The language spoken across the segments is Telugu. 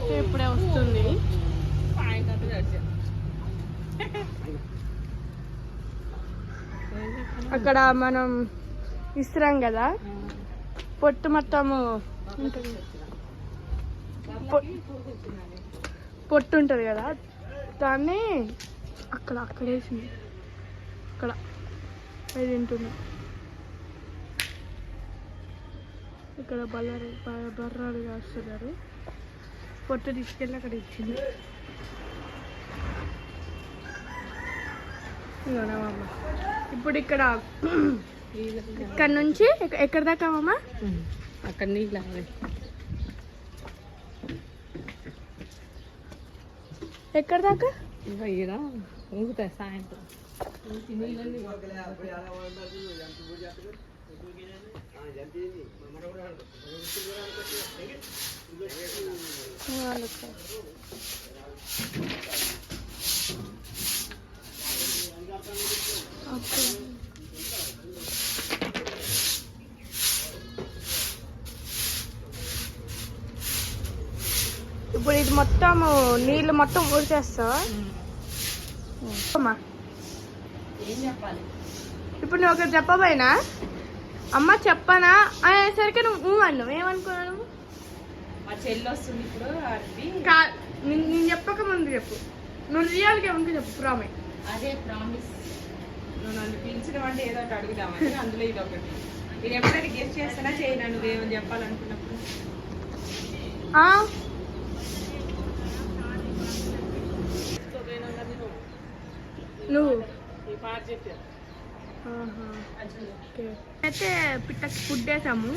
అయితే ఇప్పుడే వస్తుంది. అక్కడ మనం ఇస్తున్నాం కదా? పొట్టు మొత్తము ఉంటుంది. పొట్టు ఉంటుంది కదా? దాన్ని అక్కడ అక్కడ వేసింది. అక్కడ. అది తింటున్నా ఇక్కడ బల్ల బర్రాలు కాస్తున్నారు. పొట్టు తీసుకెళ్ళి అక్కడ ఇచ్చింది. ఇప్పుడు ఇక్కడ ఇక్కడ నుంచి ఎక్క- ఎక్కడ దాకా మామ? అక్కడ నీళ్ళు ఎక్కడ దాకా? ఇక్కడ ఊగుతాయి సాయంత్రం. ఓకే ఇప్పుడు ఇది మొత్తం నీళ్ళు మొత్తం ఊరిచేస్తావా ఇప్పుడు నువ్వు ఒకటి చెప్పబోయినా? అమ్మ చెప్పనా? అనేసరికి నువ్వు అన్నావు. ఏమనుకున్నావు నువ్వు? మా చెల్లి వస్తుంది ఇప్పుడు నేను చెప్పక ముందు చెప్పు. నువ్వు రియాల్గా ఏమనుకో చెప్పు ప్రామే అదే ప్రామిస్ నువ్వు నన్ను పిలిచిన అంటే ఏదో ఒకటి అడుగుదామని అందులో ఇది ఒకటి. నేను ఎప్పుడైతే గెస్ట్ చేస్తానా చేయను నువ్వేమని చెప్పాలనుకున్నప్పుడు. నువ్వు. ఈ పాట అయితే పిట్టకి ఫుడ్ వేసాము.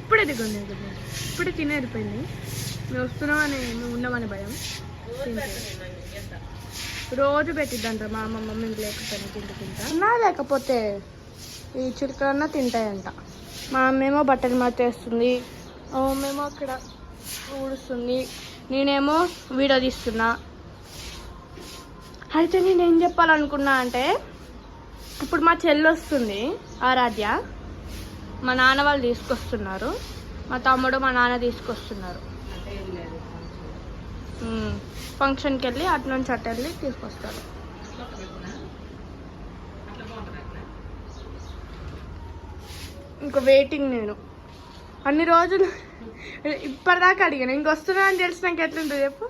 ఇప్పుడే దిగుంది ఇప్పుడే తినేరిపోయింది మేము వస్తున్నామని మేము ఉన్నామని భయం. రోజు పెట్టిద్దంట మా అమ్మమ్మ మేము లేకపోయినా తింటూ తింటా. ఉన్నా లేకపోతే ఈ చిలుకలన్నా తింటాయంట. మా అమ్మేమో బట్టలు మార్చేస్తుంది. మా అమ్మేమో అక్కడ ఊడుస్తుంది. నేనేమో వీడియో తీస్తున్నా. అయితే నేను ఏం చెప్పాలనుకున్నా అంటే ఇప్పుడు మా చెల్లి వస్తుంది ఆరాధ్య. మా నాన్న వాళ్ళు తీసుకొస్తున్నారు. మా తమ్ముడు మా నాన్న తీసుకొస్తున్నారు. ఫంక్షన్కి వెళ్ళి అటు నుంచి అటు వెళ్ళి తీసుకొస్తారు. ఇంకా వెయిటింగ్ నేను. అన్ని రోజులు ఇప్పటిదాకా అడిగాను. ఇంక వస్తున్నా అని తెలిసినాక ఎట్లుంటుంది చెప్పు?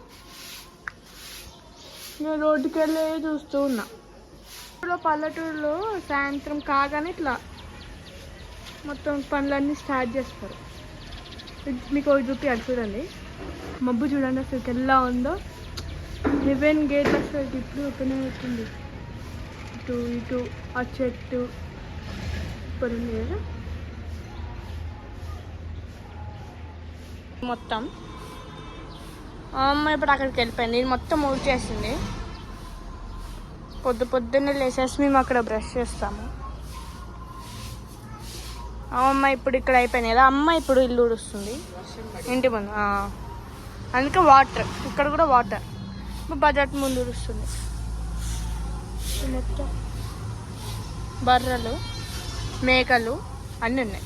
నేను రోడ్డుకి వెళ్ళి చూస్తూ ఉన్నా. పల్లెటూరులో సాయంత్రం కాగానే ఇట్లా మొత్తం పనులన్నీ స్టార్ట్ చేస్తారు. మీకు ఒకటి చూపించాలి చూడండి. మబ్బు చూడండి అసలు ఎలా ఉందో. హెవెన్ గేట్ అసలు ఇప్పుడు ఓపెన్ అవుతుంది? ఇటు ఇటు ఆ చెట్టు. ఇప్పుడు ఉంది కదా? మొత్తం. అమ్మ ఇప్పుడు అక్కడికి వెళ్ళిపోయింది. ఇది మొత్తం ఊడ్చేసింది. పొద్దు పొద్దున్నే లేచేసి మేము అక్కడ బ్రష్ చేస్తాము. అమ్మ ఇప్పుడు ఇక్కడ అయిపోయినాయి కదా అమ్మ ఇప్పుడు ఇల్లు ఊడుస్తుంది. ఇంటి ముందు అందుకే వాటర్ ఇక్కడ కూడా వాటర్. బజాట్ ముందు ఊడుస్తుంది. ఇది మొత్తం బర్రెలు మేకలు అన్నీ ఉన్నాయి.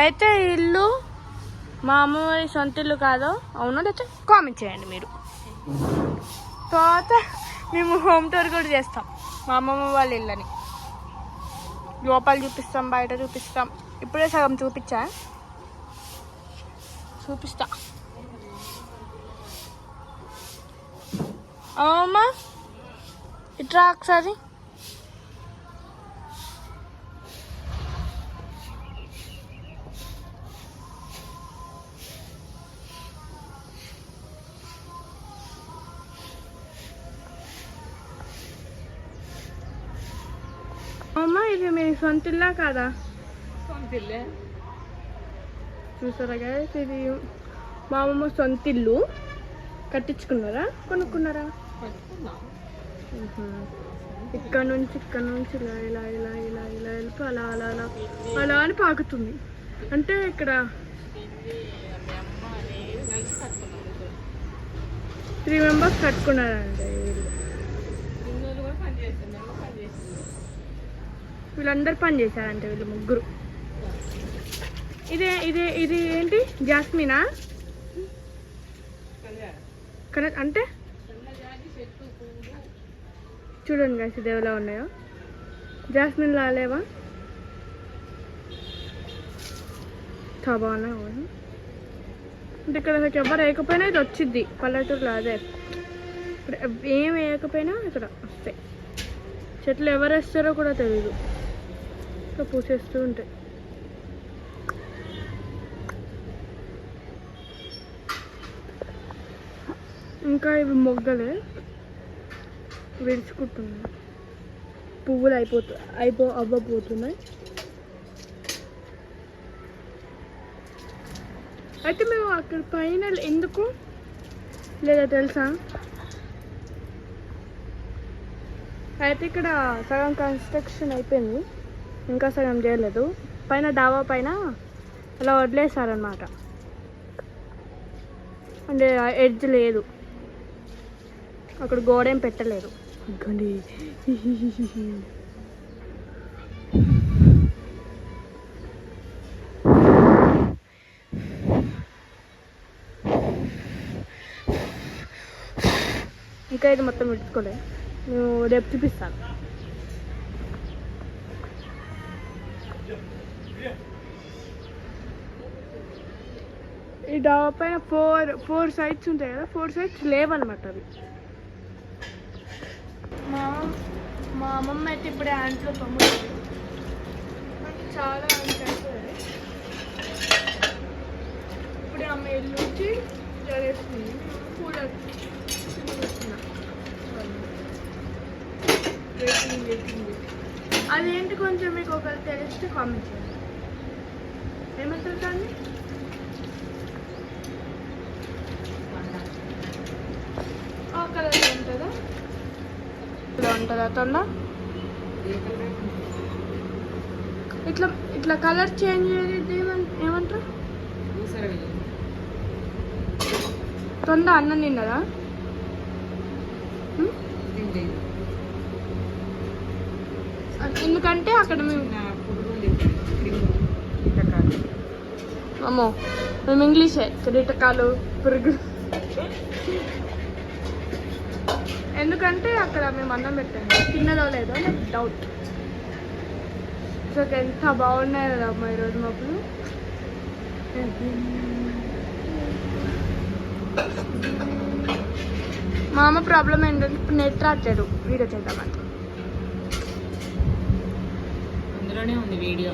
అయితే ఇల్లు మా అమ్మవారి సొంత ఇల్లు కాదో అవునో లేకపోతే కామెంట్ చేయండి మీరు. తర్వాత మేము హోమ్ టూర్ కూడా చేస్తాం. మా అమ్మమ్మ వాళ్ళ ఇళ్ళని. లోపల చూపిస్తాం బయట చూపిస్తాం. ఇప్పుడే సగం చూపించా? చూపిస్తా. అమ్మమ్మ ఇట్రా ఒకసారి. అమ్మ ఇది మీ సొంత ఇల్లా కాదా? సొంతిల్లే చూసారా guys? ఇది మా అమ్మమ్మ సొంత ఇల్లు. కట్టించుకున్నారా? కొనుక్కున్నారా? ఇక్కడ నుంచి ఇక్కడ నుంచి ఇలా ఇలా ఇలా ఇలా ఇలా వెళ్ళిపో అలా అలా అలా అలా అని పాకుతుంది. అంటే ఇక్కడ త్రీ మెంబర్స్ కట్టుకున్నారంట ఈ ఇల్లు ఇన్నోళ్ళు కూడా పని చేస్తున్నారు పని చేస్తున్నారు వీళ్ళందరూ పని చేశారంట వీళ్ళు ముగ్గురు. ఇదే ఇదే ఇది ఏంటి? జాస్మినా? అంటే? చూడండి గాసి ఇది ఎలా ఉన్నాయో. జాస్మిన్ లాలేవా చాలా అంటే ఇక్కడ అసలు ఎవరు వేయకపోయినా ఇది వచ్చింది పల్లెటూరులో అదే. ఇక్కడ ఏం వేయకపోయినా ఇక్కడ వస్తాయి. చెట్లు ఎవరు వేస్తారో కూడా తెలియదు ఇంకా పూసేస్తూ ఉంటాయి. ఇంకా ఇవి మొగ్గలే విడుచుకుంటున్నాయి పువ్వులు అయిపోతు అయిపో అవ్వబోతున్నాయి. అయితే మేము అక్కడ పైన ఎందుకు? లేదా తెలుసా? అయితే ఇక్కడ సగం కన్స్ట్రక్షన్ అయిపోయింది. ఇంకా సగం చేయలేదు. పైన డాబా పైన అలా వదిలేసారనమాట అంటే ఎడ్జ్ లేదు. అక్కడ గోడ ఏం పెట్టలేదు ఇంకా ఇది మొత్తం విడుచుకోలే. నేను రేపు చూపిస్తాను. ఈ డాబా పైన ఫోర్ ఫోర్ సైడ్స్ ఉంటాయి కదా ఫోర్ సైడ్స్ లేవన్నమాట అవి. మా మా అమ్మమ్మ అయితే ఇప్పుడే యాంట్లో తమ్ముడు. చాలా అంటే ఇప్పుడే ఆమె ఇల్లు వచ్చి జరేస్తుంది కూలర్ వెయిటింగ్ వెయిటింగ్ అదేంటి కొంచెం మీకు ఒకరు తెలిస్తే కామెంట్ చేయండి. ఏమంటారు దాన్ని? కలర్ ఉంటుందా? ఇలా ఉంటుందా తొండ? ఇట్లా ఇట్లా కలర్ చేంజ్ ఏమంటారు? తొండ అన్నం తిన్నదా? ఎందుకంటే అక్కడ మేము అమ్మో మేము ఇంగ్లీషే కిరీటకాలు పురుగు. ఎందుకంటే అక్కడ మేము అన్నం పెట్టాము తిన్నదో లేదో నాకు డౌట్ సో ఎంత బాగున్నాయి కదా అమ్మ ఈరోజు మాకు మా అమ్మ ప్రాబ్లం ఏంటంటే ఇప్పుడు నెట్ రాట్లేదు. వీడియో చేద్దామని. అందులోనే ఉంది వీడియో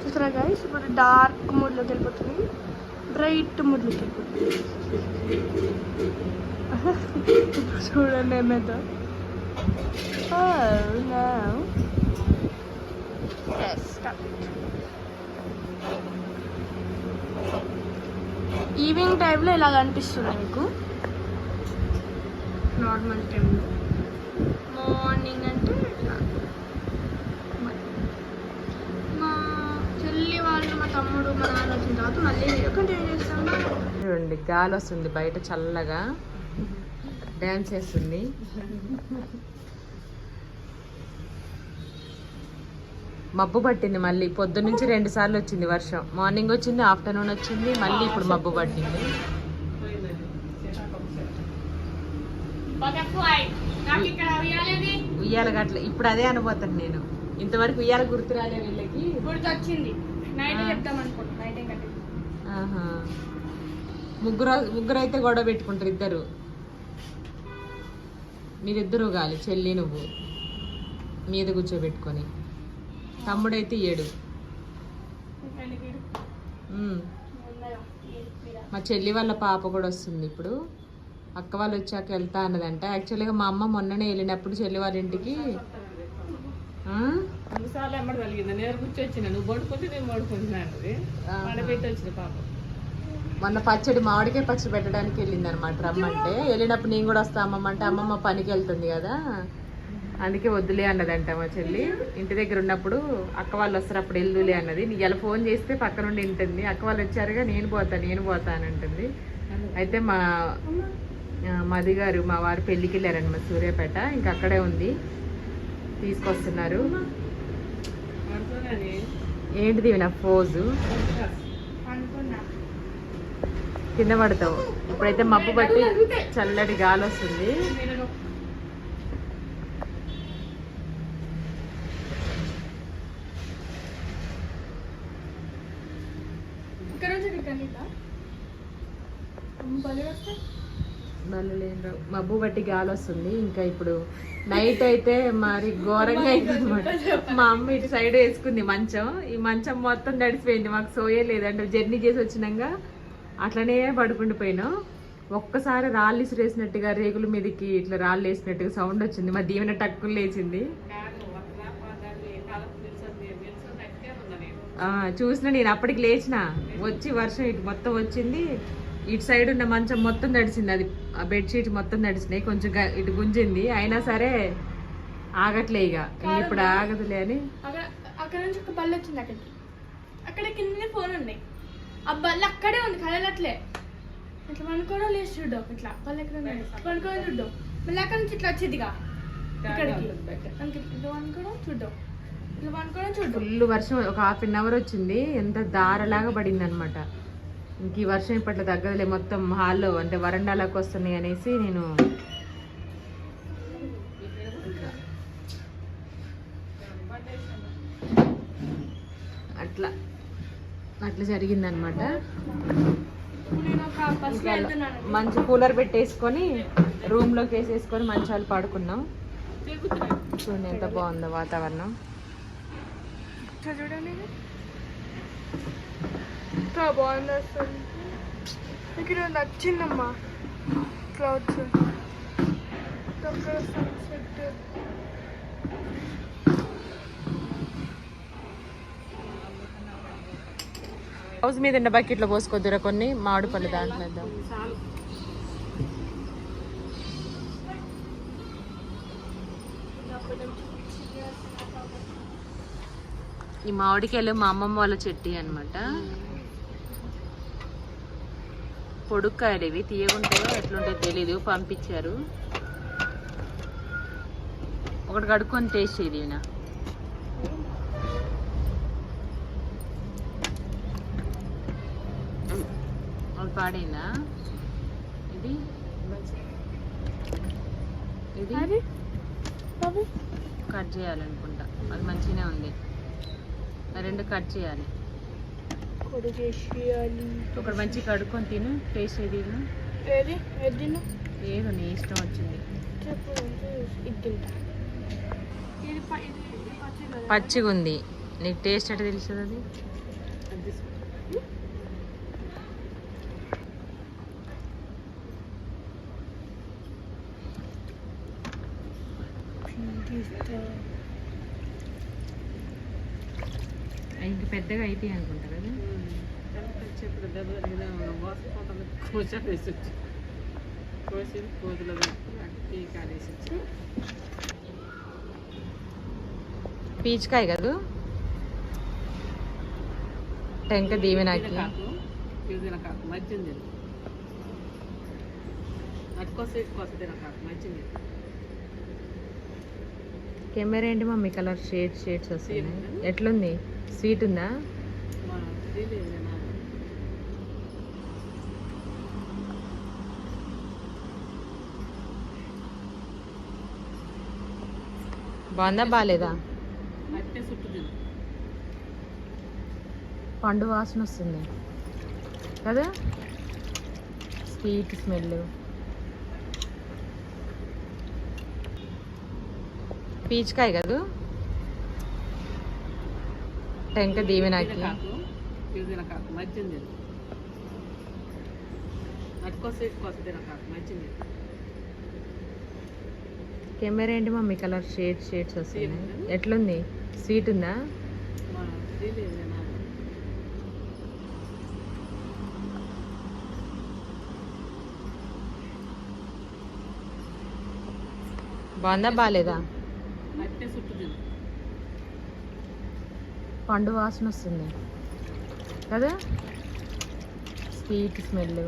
చూసారా గైస్ ఇప్పుడు డార్క్ మూడ్లోకి వెళ్ళిపోతుంది. బ్రైట్ మూడ్లోకి వెళ్ళిపోతుంది. ఇప్పుడు చూడండి ఏమైందో ఈవినింగ్ టైంలో ఇలా కనిపిస్తుంది మీకు? నార్మల్ టైంలో మార్నింగ్ అంటే ఇట్లా మా చెల్లి వాళ్ళు మా తమ్ముడు మా నాన్న వచ్చిన తర్వాత మళ్ళీ వీడియో కంటిన్యూ చేస్తాము? చూడండి గాలి వస్తుంది బయట చల్లగా. డ్యాన్స్ చేస్తుంది. మబ్బు పట్టింది మళ్ళీ. పొద్దు నుంచి రెండు సార్లు వచ్చింది వర్షం. మార్నింగ్ వచ్చింది ఆఫ్టర్నూన్ వచ్చింది మళ్ళీ ఇప్పుడు మబ్బు పట్టింది. ఉయ్యాల గట్ల ఇప్పుడు అదే అనుపోతాను నేను. ఇంతవరకు ఉయ్యాల గుర్తు రాలే వీళ్ళకి. ముగ్గురు ముగ్గురు అయితే గొడవ పెట్టుకుంటారు ఇద్దరు. మీరిద్దరు గాలి చెల్లి నువ్వు. మీద కూర్చోబెట్టుకొని. తమ్ముడైతే ఏడు. మా చెల్లి వాళ్ళ పాప కూడా వస్తుంది ఇప్పుడు. అక్క వాళ్ళు వచ్చాక వెళ్తా అన్నదంట. యాక్చువల్గా మా అమ్మ మొన్ననే వెళ్ళినప్పుడు చెల్లి వాళ్ళ ఇంటికి. ఆ? రెండుసార్లు ఎమ్మడి కలిగింది. నేను కూర్చొచ్చిన నువ్వు పడుకుంటే నేను పడుకుంటున్నా అన్నది ఆహా. పెట్టి వచ్చిన పాప. మొన్న పచ్చడి మామిడికాయ పచ్చడి పెట్టడానికి వెళ్ళింది అనమాట రమ్మంటే. వెళ్ళినప్పుడు నేను కూడా వస్తా అమ్మమ్మ అంటే అమ్మమ్మ పనికి వెళ్తుంది కదా. అందుకే వద్దులే అన్నదంట మా చెల్లి. ఇంటి దగ్గర ఉన్నప్పుడు అక్క వాళ్ళు వస్తారు అప్పుడు వెళ్దులే అన్నది. నీ ఇలా ఫోన్ చేస్తే పక్క నుండి వింటుంది. అక్క వాళ్ళు వచ్చారుగా నేను పోతా నేను పోతా అని అంటుంది. అయితే మా మది గారు మా వారు పెళ్ళికి వెళ్ళారండి మా సూర్యాపేట. ఇంకా అక్కడే ఉంది. తీసుకొస్తున్నారు. ఏంటిది నా ఫోజు? కింద పడతావు. ఇప్పుడైతే మబ్బు పట్టి చల్లటి గాలి వస్తుంది. ఇక్కడ నుంచి నల్లు లేని మబ్బు బట్టి గాలి వస్తుంది. ఇంకా ఇప్పుడు నైట్ అయితే మరి ఘోరంగా అయిందనమాట మా అమ్మ ఇటు సైడ్ వేసుకుంది మంచం. ఈ మంచం మొత్తం తడిసిపోయింది మాకు సోయే లేదంటే జర్నీ చేసి వచ్చినాక అట్లనే పడుకుండిపోయినాం ఒక్కసారి రాళ్ళు ఇసిరేసినట్టుగా రేగుల మీదకి ఇట్లా రాళ్ళు వేసినట్టుగా సౌండ్ వచ్చింది. మా దీవెన టక్కులు లేచింది. చూసిన నేను అప్పటికి లేచిన. వచ్చి వర్షం ఇటు మొత్తం వచ్చింది. ఇటు సైడ్ ఉన్న మంచం మొత్తం తడిసింది. అది ఆ బెడ్షీట్ మొత్తం తడిసినాయి. కొంచెం ఇటు గుంజింది. అయినా సరే ఆగట్లే ఇక ఇప్పుడు ఆగదులే అని. అక్కడ అక్కడ నుంచి ఒక బల్ల వచ్చింది అక్కడికి. అక్కడ కింద ఫోన్ ఉన్నాయి ఆ బల్ల అక్కడే ఉంది. కదలట్లే. ఇట్లా పనుకోవడం లేదు చూడు. ఇట్లా బల్ల ఎక్కడ ఉంది పనుకోవడం చూడు. మళ్ళీ అక్కడ నుంచి ఇట్లా వచ్చేదిగా ఇక్కడికి. అందుకే ఇట్లా పనుకోవడం చూడు. ఇట్లా పనుకోవడం చూడు. ఫుల్ వర్షం. ఒక హాఫ్ అన్ అవర్ వచ్చింది. ఎంత దారలాగా పడింది అనమాట ఇంక ఈ వర్షం ఇప్పట్లో తగ్గదులే మొత్తం హాల్లో అంటే వరండాలోకి వస్తున్నాయి అనేసి నేను అట్లా అట్లా జరిగిందనమాట. మంచి కూలర్ పెట్టేసుకొని రూమ్లోకి వేసేసుకొని వేసేసుకొని మంచాలు పాడుకున్నాం. చూడండి ఎంత బాగుందో వాతావరణం. చూడండి. ఎంత బాగుంది అసలు ఇక్కడ నచ్చిందమ్మా క్లౌడ్స్ అక్కడ సన్సెట్ హౌస్ మీద ఉన్న బకెట్లో పోసుకోద్దురా కొన్ని మామిడి పళ్ళు దాంట్లో వేద్దాం. ఈ మామిడికాయలు మా అమ్మమ్మ వాళ్ళ చెట్టి అనమాట పొడుక్కాయలు ఇవి తీయగుంటాయో ఎట్లుంటాయో తెలీదు పంపించారు. ఒకటి కడుక్కొని టేస్ట్ ఇది నా అది పాడైందా? ఇది? ఇది? కట్ చేయాలనుకుంటా. అది మంచిగానే ఉంది. రెండు కట్ చేయాలి. కొడు చేసేయాలి ఒకటి మంచి కడుక్కొని తిను టేస్ట్ ఏది తిను. ఏది ఏది తిను? ఏదో నీ ఇష్టం వచ్చింది అంటే ఇది తింటా? పచ్చిగా ఉంది నీకు టేస్ట్ ఎట్లా తెలుస్తుంది అది తీస్తా. అవి ఇంక పెద్దగా అయితే అనుకుంటా కదా. చెప్పు దెబ్బ తగిలిన మోసపోతుంది కోస వేసి వచ్చి కోసి కోతులు టీ కాడేసి వచ్చి పీచికాయ కదా? టెంక దీవెనాకి. కాకు కాకు మధ్యంది మధ్యంది కెమెరా ఏంటి మమ్మీ? కలర్ షేడ్స్ షేడ్స్ వస్తున్నాయి. ఎట్లుంది? స్వీట్ ఉందా? బాగుందా? బాగాలేదా పండు వాసన వస్తుంది. కదా? స్వీట్ స్మెల్ పీచికాయ కదా టెంక దీవెనాకి కాకు ఇది కాకు మధ్యంది అటుకోసే ఇటుకోస తినకాకు మధ్యంది కెమెరా ఏంటి మమ్మీ కలర్ షేడ్స్ షేడ్స్ వస్తున్నాయి. ఎట్లుంది? స్వీట్ ఉందా? బాగుందా బాగాలేదా? పండు వాసన వస్తుంది కదా? Sweet smell.